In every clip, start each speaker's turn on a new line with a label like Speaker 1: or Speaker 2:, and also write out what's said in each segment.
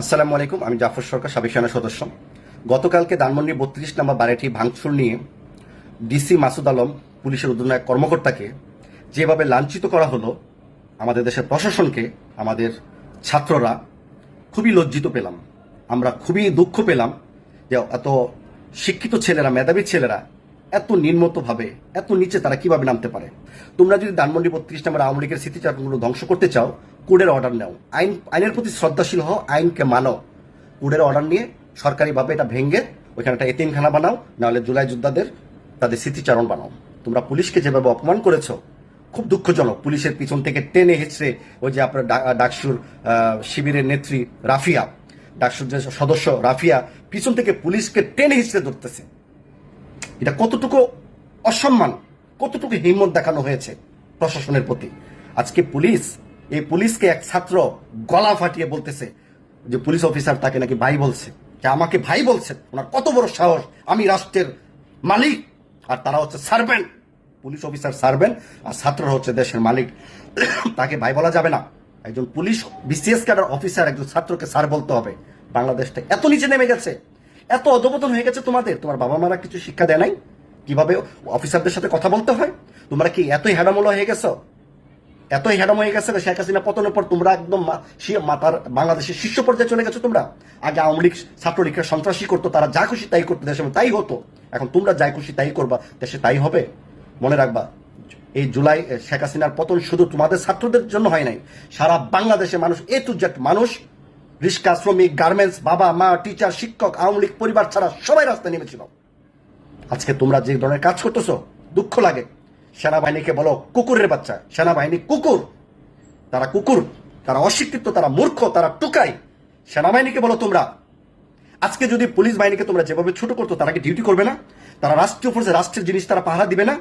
Speaker 1: আসসালামু আলাইকুম, আমি জাফর সরকার, সাবেক সেনা সদস্য। গতকালকে ধানমন্ডি বত্রিশ নম্বর বাড়িটি ভাঙচুর নিয়ে ডিসি মাসুদ আলম পুলিশের অধিনায়ক কর্মকর্তাকে যেভাবে লাঞ্ছিত করা হলো, আমাদের দেশের প্রশাসনকে, আমাদের ছাত্ররা খুবই লজ্জিত পেলাম। আমরা খুবই দুঃখ পেলাম যে এত শিক্ষিত ছেলেরা, মেধাবী ছেলেরা এত নিম্নতভাবে, এত নিচে তারা কীভাবে নামতে পারে? তোমরা যদি ধানমন্ডি বত্রিশ নম্বর আওয়ামী লীগের স্মৃতিচারণগুলো ধ্বংস করতে চাও কোর্টের অর্ডার নাও। আইন, আইনের প্রতি শ্রদ্ধাশীল হও, আইনকে মানো। কোর্টের অর্ডার নিয়ে সরকারিভাবে এটা ভেঙে ওইখানে একটা এতিমখানা বানাও, নাহলে জুলাই যোদ্ধাদের তাদের স্মৃতিচারণ বানাও। তোমরা পুলিশকে যেভাবে অপমান করেছ, খুব দুঃখজনক। পুলিশের পিছন থেকে টেনে হেঁচড়ে ওই যে আপনার ডাকসুর শিবিরের নেত্রী রাফিয়া, ডাকসুর যে সদস্য রাফিয়া, পিছন থেকে পুলিশকে টেনে হিঁচড়ে ধরতেছে। এটা কতটুকু অসম্মান, কতটুকু হিম্মত দেখানো হয়েছে প্রশাসনের প্রতি? আজকে পুলিশ, এই পুলিশকে এক ছাত্র গলা ফাটিয়ে বলতেছে যে পুলিশ অফিসার তাকে নাকি ভাই বলছে। যে আমাকে ভাই বলছে ওনার কত বড় সাহস, আমি রাষ্ট্রের মালিক, আর তারা হচ্ছে সার্ভেন্ট। পুলিশ অফিসার সার্ভেন্ট, আর ছাত্ররা হচ্ছে দেশের মালিক। তাকে ভাই বলা যাবে না। একজন পুলিশ বিসিএস ক্যাডার অফিসার একজন ছাত্রকে স্যার বলতে হবে। বাংলাদেশটা এত নিচে নেমে গেছে। এত অধপতন হয়ে গেছে তোমাদের। তোমার বাবা মারা কিছু শিক্ষা দেয় নাই? কীভাবে অফিসারদের সাথে কথা বলতে হয়? তোমরা কি এতই হ্যাডামোলা হয়ে গেছো? এতই হ্যাডাম হয়ে গেছে শেখ হাসিনা পতনের পর তোমরা একদম মাতার বাংলাদেশের শীর্ষ পর্যায়ে চলে গেছো তোমরা? আগে আওয়ামী লীগ ছাত্রলীগের সন্ত্রাসী করতো, তারা যা খুশি তাই করতো দেশে তাই হতো। এখন তোমরা যাই খুশি তাই করবা, দেশে তাই হবে। মনে রাখবা, এই জুলাই শেখ হাসিনার পতন শুধু তোমাদের ছাত্রদের জন্য হয় নাই। সারা বাংলাদেশের মানুষ, এ টু মানুষ রিক্সা শ্রমিক গার্মেন্টস বাবা, মা টিচার শিক্ষক, আওয়ামী লীগ, পরিবার ছাড়া সবাই রাস্তায় নেমেছিল। আজকে তোমরা যে ধরনের কাজ করতেছো, দুঃখ লাগে। সেনাবাহিনীকে বলো, কুকুরের বাচ্চা। সেনাবাহিনী কুকুর। তারা কুকুর, তারা অশিক্ষিত, তারা মূর্খ, তারা টুকাই। সেনাবাহিনীকে বলো তোমরা, আজকে যদি পুলিশ বাহিনীকে তোমরা যেভাবে ছোট করতো তারা কি ডিউটি করবে না? তারা রাষ্ট্রীয় ফোর্সে রাষ্ট্রের জিনিস তারা পাহারা দিবে না?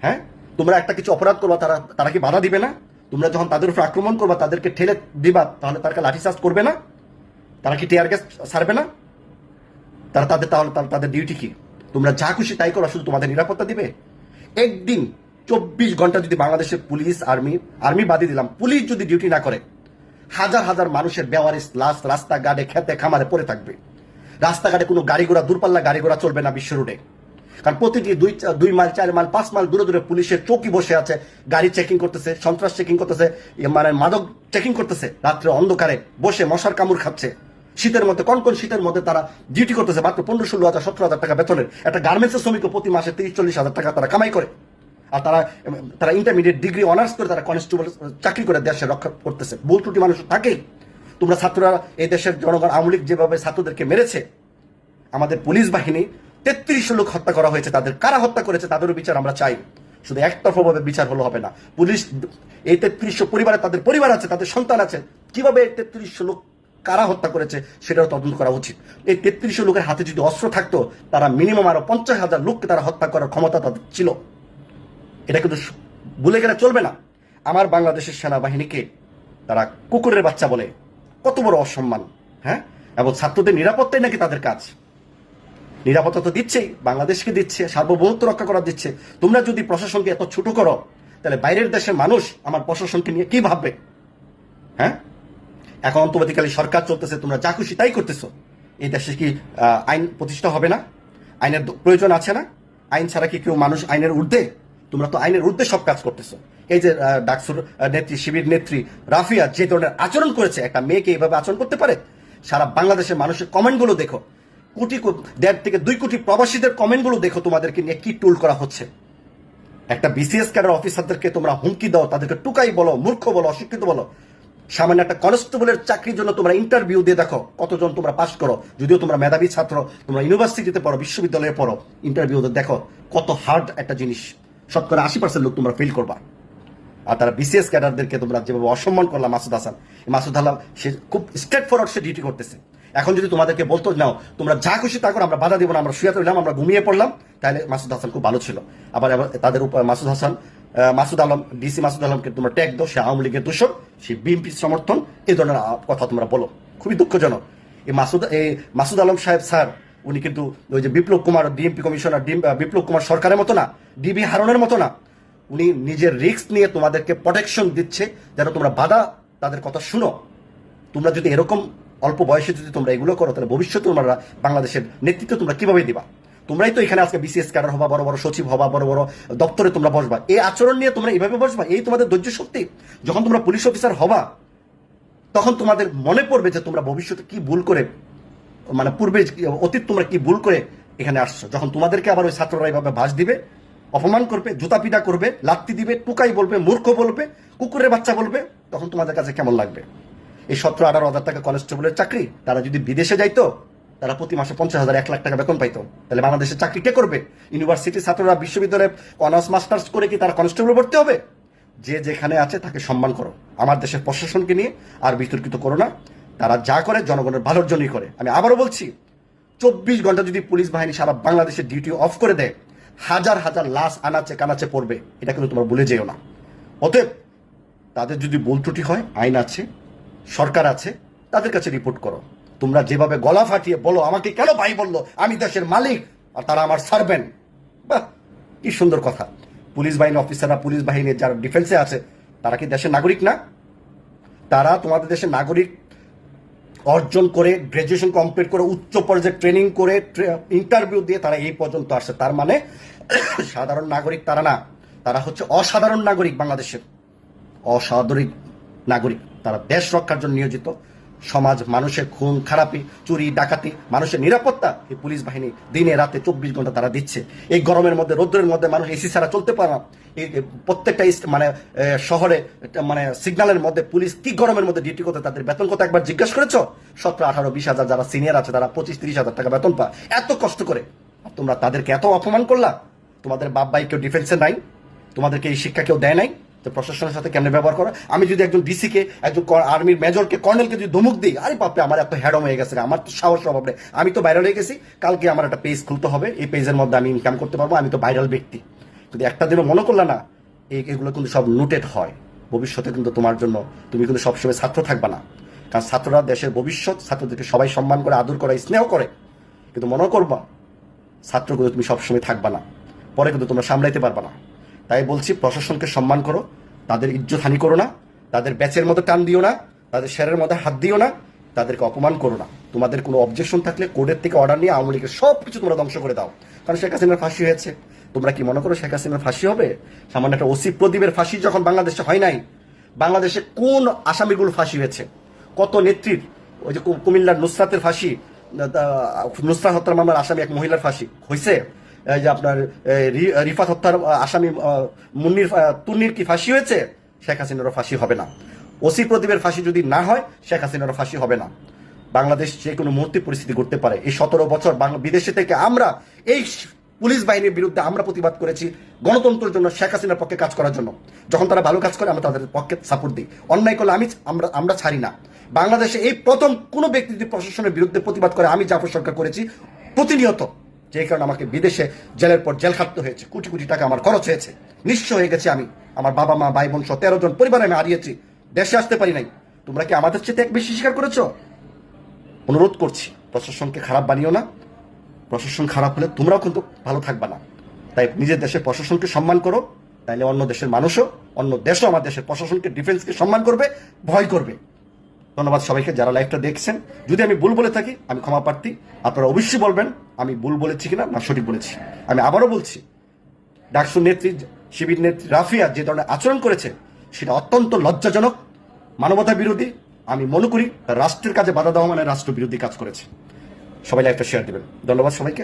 Speaker 1: হ্যাঁ? তোমরা একটা কিছু অপরাধ করবা, তারা তারা কি বাধা দিবে না? তোমরা যখন তাদের উপর আক্রমণ করবা, তাদেরকে ঠেলে দিবা, তাহলে তাদেরকে লাঠিচার্জ করবে না? তারা কি টিয়ার গ্যাস ছাড়বে না? তারা তাদের তাহলে তাদের ডিউটি কি? তোমরা যা খুশি তাই করো, শুধু তোমাদের নিরাপত্তা দিবে? একদিন চব্বিশ ঘণ্টা যদি বাংলাদেশের পুলিশ আর্মি আর্মি বাদই দিলাম, পুলিশ যদি ডিউটি না করে, হাজার হাজার মানুষের বেওয়ারিস লাশ, রাস্তাঘাটে, খেতে, খামারে পড়ে থাকবে। রাস্তাঘাটে কোনো গাড়ি ঘোড়া দূরপাল্লা গাড়ি ঘোড়া চলবে না বিশ্ব রোডে। কারণ প্রতিটি দুই দুই মাইল, চার মাইল, পাঁচ মাইল দূরে দূরে পুলিশের চৌকি বসে আছে, গাড়ি চেকিং করতেছে, সন্ত্রাস চেকিং করতেছে ইয়ে মানে মাদক চেকিং করতেছে, রাত্রে অন্ধকারে বসে মশার কামড় খাচ্ছে। শীতের মধ্যে কোন কোন শীতের মধ্যে তারা ডিউটি করতেছে, মাত্র পনেরো, ষোলো হাজার, সতেরো হাজার টাকা বেতনের। একটা গার্মেন্টসের শ্রমিক প্রতি মাসে তিরিশ, চল্লিশ হাজার টাকা তারা কামাই করে। আর তারা তারা ইন্টারমিডিয়েট ডিগ্রি অনার্স করে তারা কনস্টেবল চাকরি করে দেশে রক্ষা করতেছে। ভুল ত্রুটি মানুষ থাকেই। তোমরা ছাত্ররা, এই দেশের জনগণ, আওয়ামী লীগ যেভাবে ছাত্রদেরকে মেরেছে, আমাদের পুলিশ বাহিনী তেত্রিশশো লোক হত্যা করা হয়েছে, তাদের কারা হত্যা করেছে তাদেরও বিচার আমরা চাই। শুধু একতরফাভাবে বিচার হলো হবে না। পুলিশ, এই তেত্রিশশো পরিবারে তাদের পরিবার আছে, তাদের সন্তান আছে। কীভাবে এই তেত্রিশশো লোক কারা হত্যা করেছে সেটাও তদন্ত করা উচিত। এই তেত্রিশশো লোকের হাতে যদি অস্ত্র থাকতো, তারা মিনিমাম আরও পঞ্চাশ হাজার লোককে তারা হত্যা করার ক্ষমতা তাদের ছিল। এটা কিন্তু ভুলে গেলে চলবে না। আমার বাংলাদেশের সেনাবাহিনীকে তারা কুকুরের বাচ্চা বলে। কত বড় অসম্মান হ্যাঁ? এবং ছাত্রদের নিরাপত্তাই নাকি তাদের কাজ? নিরাপত্তা তো দিচ্ছেই বাংলাদেশকে দিচ্ছে, সার্বভৌমত্ব রক্ষা করা দিচ্ছে। তোমরা যদি প্রশাসনকে এত ছোট করো, তাহলে বাইরের দেশের মানুষ আমার প্রশাসনকে নিয়ে কি ভাববে? হ্যাঁ? এখন অন্তর্বর্তীকালে সরকার চলতেছে, তোমরা যা খুশি তাই করতেছো। এই দেশে কি আইন প্রতিষ্ঠা হবে না? আইনের প্রয়োজন আছে না? আইন ছাড়া কি কেউ মানুষ আইনের ঊর্ধ্বে? তোমরা তো আইনের ঊর্ধ্বে সব কাজ করতেছো। এই যে ডাকসুর নেত্রী, শিবির নেত্রী রাফিয়া যে ধরনের আচরণ করেছে, একটা মেয়েকে এইভাবে আচরণ করতে পারে? সারা বাংলাদেশের মানুষের কমেন্টগুলো দেখো। কোটি দেড় থেকে দুই কোটি প্রবাসীদের কমেন্টগুলো দেখো তোমাদেরকে নিয়ে কি টুল করা হচ্ছে। একটা বিসিএস ক্যাডার অফিসারদেরকে তোমরা হুমকি দাও, তাদেরকে টুকাই বলো, মূর্খ বলো, অশিক্ষিত বলো। সামান্য একটা কনস্টেবলের চাকরির জন্য তোমরা ইন্টারভিউ দিয়ে দেখো কতজন তোমরা পাস করো। যদিও তোমরা মেধাবী ছাত্র, তোমরা ইউনিভার্সিটিতে পড়ো, বিশ্ববিদ্যালয়ে পড়ো ইন্টারভিউ দেখো কত হার্ড একটা জিনিস। শতকরা আশি পার্সেন্ট লোক তোমরা ফেল করবা। আর তারা বিসিএস ক্যাডারদেরকে তোমরা যেভাবে অসম্মান করলাম মাসুদ হাসান মাসুদ হাসান সে খুব স্ট্রেট ফরওয়ার্ড সে ডিউটি করতেছে। এখন যদি তোমাদেরকে বলতো, নাও, তোমরা যা খুশি তা করো, আমরা বাধা দিব না, আমরা শুয়ে রইলাম আমরা ঘুমিয়ে পড়লাম, তাহলে মাসুদ হাসান খুব ভালো ছিল। আবার তাদের উপর মাসুদ হাসান মাসুদ আলম, ডিসি মাসুদ আলমকে তোমরা ট্যাগ দাও, সে আওয়ামী লীগের দূষণ সে বিএনপি সমর্থন এই ধরনের কথা তোমরা বলো। খুবই দুঃখজনক। এই মাসুদ এই মাসুদ আলম সাহেব স্যার, উনি কিন্তু ওই যে বিপ্লব কুমার, ডিএমপি কমিশনার বিপ্লব কুমার সরকারের মতো না, ডিবি হারনের মতো না। উনি নিজের রিস্ক নিয়ে তোমাদেরকে প্রোটেকশন দিচ্ছে, যেন তোমরা বাধা তাদের কথা শুনো। তোমরা যদি এরকম অল্প বয়সে যদি তোমরা এগুলো করো, তাহলে ভবিষ্যতে তোমরা বাংলাদেশের নেতৃত্ব তোমরা কীভাবে দিবা? তোমরাই তো এখানে আজকে বিসিএস ক্যাডার হবা, বড় বড় সচিব হবা, বড় বড় দপ্তরে তোমরা বসবা। এই আচরণ নিয়ে তোমরা এইভাবে বসবা? এই তোমাদের ধৈর্য শক্তি? যখন তোমরা পুলিশ অফিসার হবা, তখন তোমাদের মনে পড়বে যে তোমরা ভবিষ্যতে কি ভুল করে মানে পূর্বে অতীত তোমরা কি ভুল করে এখানে আসছো। যখন তোমাদেরকে আবার ওই ছাত্ররা এইভাবে ভাস দিবে, অপমান করবে, জুতা পিটা করবে, লাত্তি দিবে, টুকাই বলবে, মূর্খ বলবে, কুকুরের বাচ্চা বলবে, তখন তোমাদের কাছে কেমন লাগবে? এই সতেরো, আঠারো হাজার টাকা কনস্টেবলের চাকরি, তারা যদি বিদেশে যাইতো, তারা প্রতি মাসে পঞ্চাশ হাজার, এক লাখ টাকা বেতন পাইতো। তাহলে বাংলাদেশের চাকরি কে করবে? ইউনিভার্সিটির ছাত্ররা বিশ্ববিদ্যালয়ে অনার্স মাস্টার্স করে কি তারা কনস্টেবল ভর্তি হবে? যে যেখানে আছে তাকে সম্মান করো। আমার দেশের প্রশাসনকে নিয়ে আর বিতর্কিত করো না। তারা যা করে জনগণের ভালোর জন্যই করে। আমি আবারও বলছি, চব্বিশ ঘণ্টা যদি পুলিশ বাহিনী সারা বাংলাদেশের ডিউটি অফ করে দেয়, হাজার হাজার লাশ আনাচে কানাচে পড়বে। এটা কিন্তু তোমরা ভুলে যেও না। অতএব, তাদের যদি ভুল ত্রুটি হয়, আইন আছে। সরকার আছে, তাদের কাছে রিপোর্ট করো। তোমরা যেভাবে গলা ফাটিয়ে বলো, আমাকে কেন ভাই বলল, আমি দেশের মালিক, আর তারা আমার সার্ভেন্ট বাহ, কি সুন্দর কথা। পুলিশ বাহিনী অফিসাররা পুলিশ বাহিনীর যারা ডিফেন্সে আছে, তারা কি দেশের নাগরিক না? তারা তোমাদের দেশের নাগরিক অর্জন করে গ্রাজুয়েশন কমপ্লিট করে, উচ্চ পর্যায়ে ট্রেনিং করে ইন্টারভিউ দিয়ে তারা এই পর্যন্ত আসছে। তার মানে সাধারণ নাগরিক তারা না। তারা হচ্ছে অসাধারণ নাগরিক বাংলাদেশের। অসাধারণ। নাগরিক। তারা দেশ রক্ষার জন্য নিয়োজিত। সমাজ মানুষের খুন, খারাপি, চুরি, ডাকাতি, মানুষের নিরাপত্তা এই পুলিশ বাহিনী দিনে রাতে চব্বিশ ঘণ্টা তারা দিচ্ছে। এই গরমের মধ্যে, রৌদ্রের মধ্যে মানুষ এসি ছাড়া চলতে পারে না। এই প্রত্যেকটা মানে শহরে মানে সিগন্যালের মধ্যে পুলিশ কি গরমের মধ্যে ডিউটি করতে তাদের বেতন কত একবার জিজ্ঞাসা করেছ? সতেরো, আঠারো, বিশ হাজার যারা সিনিয়র আছে, তারা পঁচিশ, তিরিশ হাজার টাকা বেতন পায়। এত কষ্ট করে। তোমরা তাদেরকে এত অপমান করলা? তোমাদের বাপ ভাই কেউ ডিফেন্সে নাই? তোমাদেরকে এই শিক্ষা কেউ দেয় নাই? তো প্রশাসনের সাথে কেমনে ব্যবহার করো? আমি যদি একজন ডিসিকে, একজন আর্মির মেজরকে, কর্নেলকে যদি ধমক দিই, আরে বাপরে, আমার এত হ্যাডম হয়ে গেছে আমার তো সাহস অভাব নেই। আমি তো ভাইরাল হয়ে গেছি, কালকে আমার একটা পেজ খুলতে হবে, এই পেজের মধ্যে আমি ইনকাম করতে পারব, আমি তো ভাইরাল ব্যক্তি। যদি একটা দিনও মনে করলে না এই এগুলো কিন্তু সব নোটেড হয়। ভবিষ্যতে কিন্তু তোমার জন্য তুমি কিন্তু সবসময় ছাত্র থাকবা না। কারণ ছাত্ররা দেশের ভবিষ্যৎ, ছাত্রদেরকে সবাই সম্মান করে, আদর করে, স্নেহ করে। কিন্তু মনে করবা, ছাত্রগুলো তুমি সবসময় থাকবা না। পরে কিন্তু তোমরা সামলাইতে পারবা না। তাই বলছি প্রশাসনকে সম্মান করো, তাদের ইজ্জত হানি করো না, তাদের ব্যাচের মতো টান দিও না, তাদের শেরের মধ্যে হাত দিও না, তাদেরকে অপমান করো না। তোমাদের কোনো অবজেকশন থাকলে কোর্টের থেকে অর্ডার নিয়ে আওয়ামী লীগের সব কিছু তোমরা ধ্বংস করে দাও। কারণ শেখ হাসিনার ফাঁসি হয়েছে। তোমরা কি মনে করো শেখ হাসিনার ফাঁসি হবে? সামান্য একটা ওসি প্রদীপের ফাঁসি যখন বাংলাদেশে হয় নাই, বাংলাদেশে কোন আসামিগুলো ফাঁসি হয়েছে? কত নেত্রীর, ওই যে কুমিল্লার নুসরাতের ফাঁসি নুসরাত হত্যার মামলার আসামি এক মহিলার ফাঁসি হয়েছে? এই যে আপনার রিফাত হত্যার আসামি মুন্নির তুন্নির কি ফাঁসি হয়েছে? শেখ হাসিনারও ফাঁসি হবে না। ওসি প্রদীপের ফাঁসি যদি না হয়, শেখ হাসিনারও ফাঁসি হবে না। বাংলাদেশ যে কোনো মুহূর্তে পরিস্থিতি ঘটতে পারে। এই সতেরো বছর বিদেশে থেকে আমরা, এই পুলিশ বাহিনীর বিরুদ্ধে আমরা প্রতিবাদ করেছি গণতন্ত্রের জন্য, শেখ হাসিনার পক্ষে কাজ করার জন্য। যখন তারা ভালো কাজ করে, আমরা তাদের পক্ষে সাপোর্ট দিই। অন্যায় করলে আমি, আমরা আমরা ছাড়ি না। বাংলাদেশে এই প্রথম কোনো ব্যক্তি যদি প্রশাসনের বিরুদ্ধে প্রতিবাদ করে, আমি জাফর সরকার করেছি প্রতিনিয়ত। যে কারণে আমাকে বিদেশে জেলের পর জেল খাটতে হয়েছে, কোটি কোটি টাকা আমার খরচ হয়েছে। নিঃস্ব হয়ে গেছে আমি। আমার বাবা, মা, ভাই, বোন সহ তেরো জন পরিবার আমি হারিয়েছি। দেশে আসতে পারি নাই। তোমরা কি আমাদের চেয়ে এক বেশি স্বীকার করেছ? অনুরোধ করছি, প্রশাসনকে খারাপ বানিও না। প্রশাসন খারাপ হলে তোমরাও কিন্তু ভালো থাকবা না। তাই নিজের দেশের প্রশাসনকে সম্মান করো, তাইলে অন্য দেশের মানুষও, অন্য দেশও আমার দেশের প্রশাসনকে ডিফেন্সকে সম্মান করবে, ভয় করবে। ধন্যবাদ সবাইকে যারা লাইভটা দেখছেন। যদি আমি ভুল বলে থাকি, আমি ক্ষমা প্রার্থী। আপনারা অবশ্যই বলবেন, আমি ভুল বলেছি কিনা না সঠিক বলেছি। আমি আবারও বলছি, ডাকসু নেত্রী, শিবির নেত্রী রাফিয়া যে ধরনের আচরণ করেছে, সেটা অত্যন্ত লজ্জাজনক, মানবতা বিরোধী। আমি মনে করি রাষ্ট্রের কাজে বাধা দেওয়া মানে রাষ্ট্র বিরোধী কাজ করেছে। সবাই লাইভটা শেয়ার দেবেন। ধন্যবাদ সবাইকে।